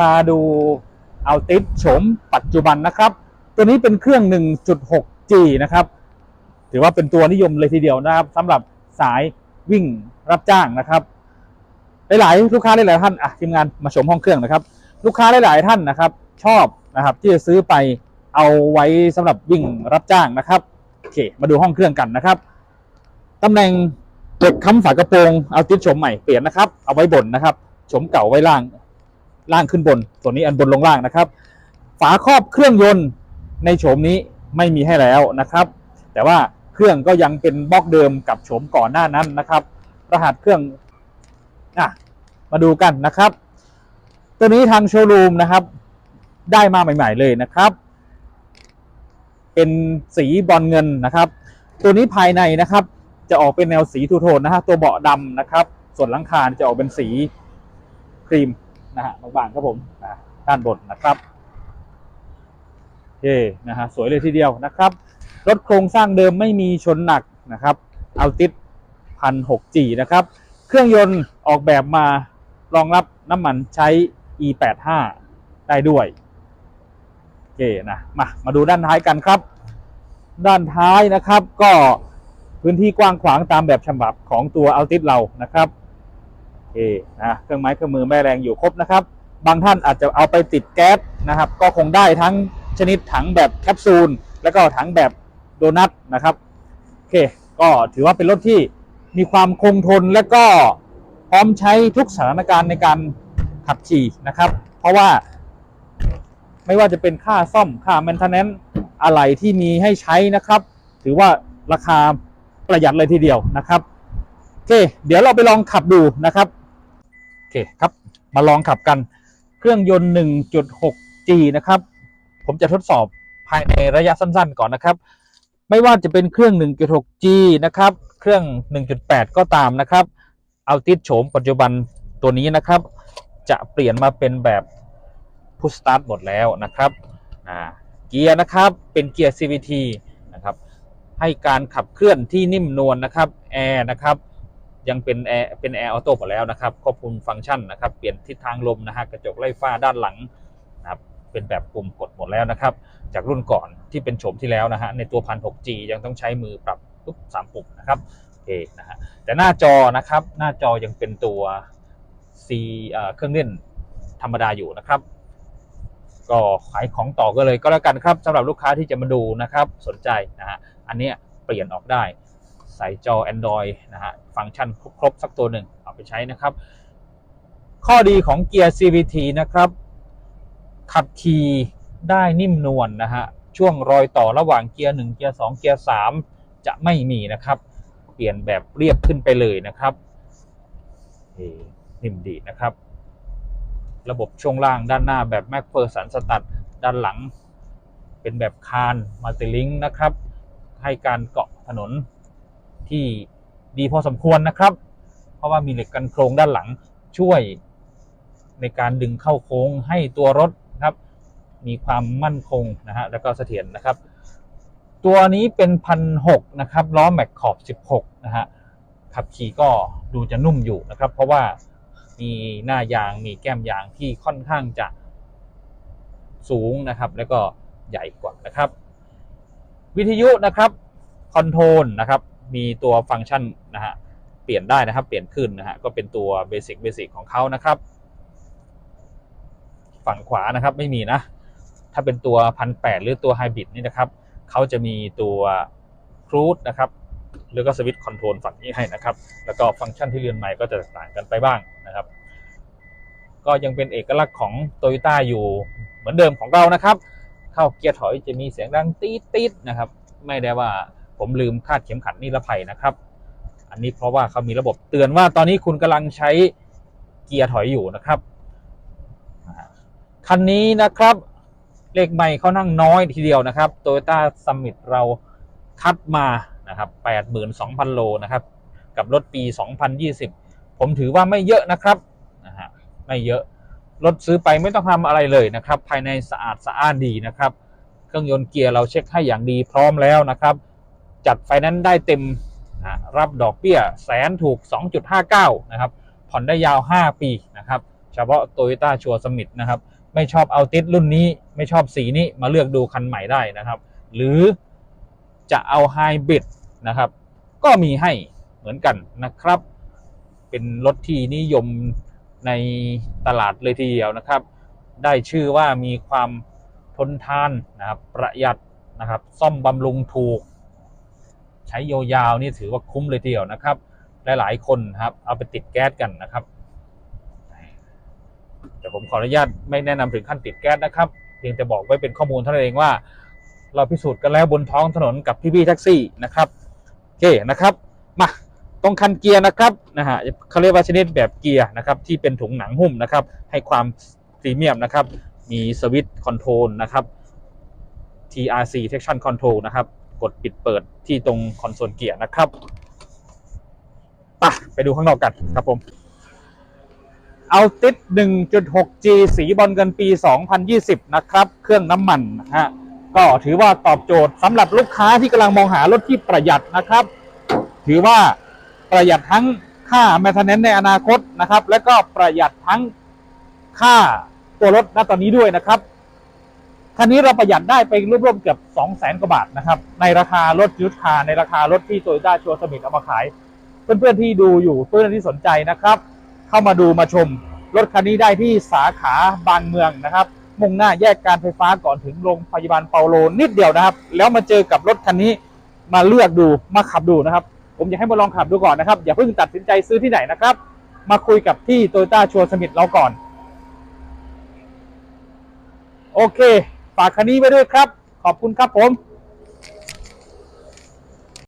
มาดูเอาติดโฉมปัจจุบันนะครับ ตัวนี้เป็นเครื่อง 1.6G นะครับ ถือว่าเป็นตัวนิยมเลยทีเดียวนะครับสำหรับสายวิ่งรับจ้างนะครับหลายๆลูกค้าหลายๆท่านอะทีมงานมาชมห้องเครื่องนะครับ ลูกค้าหลายๆท่านนะครับ ชอบนะครับที่จะซื้อไปเอาไว้สำหรับวิ่งรับจ้างนะครับโอเคมาดูห้องเครื่องกันนะครับตำแหน่งเหล็กค้ำฝากระโปรงเอาติดโฉมใหม่เปลี่ยนนะครับ เอาไว้บนนะครับโฉมเก่าไว้ล่าง ล่างขึ้นบนส่วนนี้อันบนลงล่างนะครับ ฝาครอบเครื่องยนต์ในโฉมนี้ไม่มีให้แล้วนะครับ แต่ว่าเครื่องก็ยังเป็นบล็อกเดิมกับโฉมก่อนหน้านั้นนะครับ รหัสเครื่องอะมาดูกันนะครับ ตัวนี้ทางโชว์รูมนะครับ ได้มาใหม่ ๆ เลยนะครับ เป็นสีบอลเงินนะครับ ตัวนี้ภายในนะครับ จะออกเป็นแนวสีทูโทนนะฮะตัวเบาะดำนะครับ ส่วนหลังคาจะออกเป็นสีครีม นะฮะบางๆครับผมด้านบนนะครับเย่นะฮะสวยเลยทีเดียวนะครับ รถโครงสร้างเดิมไม่มีชนหนักนะครับเอาติดพันหกจีนะครับ เครื่องยนต์ออกแบบมารองรับน้ำมันใช้ e85 ได้ด้วยโอเคนะมามาดูด้านท้ายกันครับ ด้านท้ายนะครับก็พื้นที่กว้างขวางตามแบบฉบับของตัวเอาติดเรานะครับ เคนะเครื่องไม้เครื่องมือแม่แรงอยู่ครบนะครับ บางท่านอาจจะเอาไปติดแก๊สนะครับ ก็คงได้ทั้งชนิดถังแบบแคปซูล แล้วก็ถังแบบโดนัทนะครับโอเค ก็ถือว่าเป็นรถที่มีความคงทนและก็พร้อมใช้ทุกสถานการณ์ในการขับขี่นะครับ เพราะว่า ไม่ว่าจะเป็นค่าซ่อมค่า maintenance อะไรที่มีให้ใช้นะครับ ถือว่าราคาประหยัดเลยทีเดียวนะครับโอเค เดี๋ยวเราไปลองขับดูนะครับ เคครับ มาลองขับกัน เครื่องยนต์ 1.6G นะครับ ผมจะทดสอบภายในระยะสั้นๆ ก่อนนะครับ ไม่ว่าจะเป็นเครื่อง 1.6G นะครับ เครื่อง 1.8 ก็ตามนะครับ เอาติดโฉมปัจจุบันตัวนี้นะครับ จะเปลี่ยนมาเป็นแบบพุชสตาร์ทหมดแล้วนะครับเกียร์นะครับเป็นเกียร์ CVT นะครับ ให้การขับเคลื่อนที่นิ่มนวลนะครับแอร์นะครับ ยังเป็นแอร์เป็นแอร์ออโต้หมดแล้วนะครับควบคุมฟังก์ชันนะครับ เปลี่ยนทิศทางลมนะฮะกระจกไล่ฟ้าด้านหลังนะครับเป็นแบบปุ่มกดหมดแล้วนะครับ จากรุ่นก่อนที่เป็นโฉมที่แล้วนะฮะในตัวพัน 6G ยังต้องใช้มือปรับปุ๊บสามปุ่มนะครับโอเคนะฮะแต่หน้าจอนะครับหน้าจอยังเป็นตัว C เอ่อเครื่องเล่นธรรมดาอยู่นะครับก็ขายของต่อก็เลยก็แล้วกันครับสำหรับลูกค้าที่จะมาดูนะครับ สนใจนะฮะอันเนี้ยเปลี่ยนออกได้ ใส่จอ Android นะฮะฟังก์ชันครบๆสักตัวหนึ่งเอาไปใช้นะครับ ข้อดีของเกียร์ CVT นะครับ ขับขี่ได้นิ่มนวลนะฮะช่วงรอยต่อระหว่างเกียร์ 1 เกียร์ 2 เกียร์ 3 จะไม่มีนะครับ เปลี่ยนแบบเรียบขึ้นไปเลยนะครับนิ่มดีนะครับ ระบบช่วงล่างด้านหน้าแบบแม็กเฟอร์สันสตัดด้านหลัง เป็นแบบคานมัลติลิงนะครับ ให้การเกาะถนน ที่ดีพอสมควรนะครับ เพราะว่ามีเหล็กกันโครงด้านหลังช่วยในการดึงเข้าโค้งให้ตัวรถนะครับ มีความมั่นคงนะฮะแล้วก็เสถียรนะครับ ตัวนี้เป็นพันหกนะครับล้อแม็กขอบ 16 นะฮะขับขี่ก็ดูจะนุ่มอยู่นะครับ เพราะว่ามีหน้ายางมีแก้มยางที่ค่อนข้างจะสูงนะครับ แล้วก็ใหญ่กว่านะครับ วิทยุนะครับคอนโทรลนะครับ มีตัวฟังก์ชันนะฮะเปลี่ยนได้นะครับ เปลี่ยนขึ้นนะฮะก็เป็นตัวเบสิกเบสิกของเขานะครับ ฝั่งขวานะครับไม่มีนะ ถ้าเป็นตัวพันแหรือตัวไฮบริดนี่นะครับเขาจะมีตัวครูดนะครับหรือก็สวิตช์คอนโทรลฝั่งนี้ให้นะครับ แล้วก็ฟังก์ชันที่เรือนใหม่ก็จะแตกต่างกันไปบ้างนะครับ ก็ยังเป็นเอกลักษณ์ของโตโยต้าอยู่เหมือนเดิมของเรานะครับ เข้าเกียร์ถอยจะมีเสียงดังตีดตีดนะครับ ไม่ได้ว่า ผมลืมคาดเข็มขัดนิรภัยนะครับ อันนี้เพราะว่าเขามีระบบเตือนว่าตอนนี้คุณกำลังใช้เกียร์ถอยอยู่นะครับคันนี้นะครับเลขใหม่เขานั่งน้อยทีเดียวนะครับ Toyota Summit เราคัดมานะครับ82,000 โลนะครับ กับรถปี 2020 ผมถือว่าไม่เยอะนะครับนะฮะไม่เยอะ รถซื้อไปไม่ต้องทำอะไรเลยนะครับ ภายในสะอาดสะอ้านดีนะครับ เครื่องยนต์เกียร์เราเช็คให้อย่างดีพร้อมแล้วนะครับ จัดไฟนั้นซ์ได้เต็มนะรับดอกเบี้ยแสนถูก 2.59 นะครับ ผ่อนได้ยาว 5 ปีนะครับ เฉพาะ Toyota ชัวสมิธนะครับ ไม่ชอบเอาติดรุ่นนี้ ไม่ชอบสีนี้ มาเลือกดูคันใหม่ได้นะครับ หรือจะเอาไฮบริดนะครับ ก็มีให้เหมือนกันนะครับ เป็นรถที่นิยมในตลาดเลยทีเดียวนะครับ ได้ชื่อว่ามีความทนทานนะครับ ประหยัดนะครับ ซ่อมบำรุงถูก ใช้ยาวๆนี่ถือว่าคุ้มเลยทีเดียวนะครับ หลายๆคนครับเอาไปติดแก๊สกันนะครับ แต่ผมขออนุญาตไม่แนะนำถึงขั้นติดแก๊สนะครับ เพียงแต่บอกไว้เป็นข้อมูลเท่านั้นเองว่า เราพิสูจน์กันแล้วบนท้องถนนกับพี่ๆแท็กซี่นะครับโอเคนะครับมาตรงคันเกียร์นะครับนะฮะเขาเรียกว่าชนิดแบบเกียร์นะครับที่เป็นถุงหนังหุ้มนะครับ ให้ความพรีเมียมนะครับ มีสวิตช์คอนโทรลนะครับ TRC Traction Control นะครับ กดปิดเปิดที่ตรงคอนโซลเกียร์นะครับไปไปดูข้างนอกกันครับผมเอาติด 1.6G สีบอลเงินปี 2020 นะครับ เครื่องน้ำมันนะฮะ ก็ถือว่าตอบโจทย์สำหรับลูกค้าที่กำลังมองหารถที่ประหยัดนะครับ ถือว่าประหยัดทั้งค่า maintenance ในอนาคตนะครับ และก็ประหยัดทั้งค่าตัวรถณตอนนี้ด้วยนะครับ คันนี้เราประหยัดได้ไปรวมๆเกือบ200,000กว่าบาทนะครับ ในราคารถยุทธคาร์ในราคารถที่โตโยต้าชัวร์สมิธเอามาขาย เพื่อนๆที่ดูอยู่เพื่อนๆที่สนใจนะครับ เข้ามาดูมาชม รถคันนี้ได้ที่สาขาบางเมืองนะครับ มุ่งหน้าแยกการไฟฟ้าก่อนถึงโรงพยาบาลเปาโลนิดเดียวนะครับ แล้วมาเจอกับรถคันนี้มาเลือกดูมาขับดูนะครับ ผมอยากให้มาลองขับดูก่อนนะครับ อย่าเพิ่งตัดสินใจซื้อที่ไหนนะครับ มาคุยกับที่โตโยต้าชัวร์สมิธเราก่อน โอเค ฝากคันนี้ไว้ด้วยครับ ขอบคุณครับผม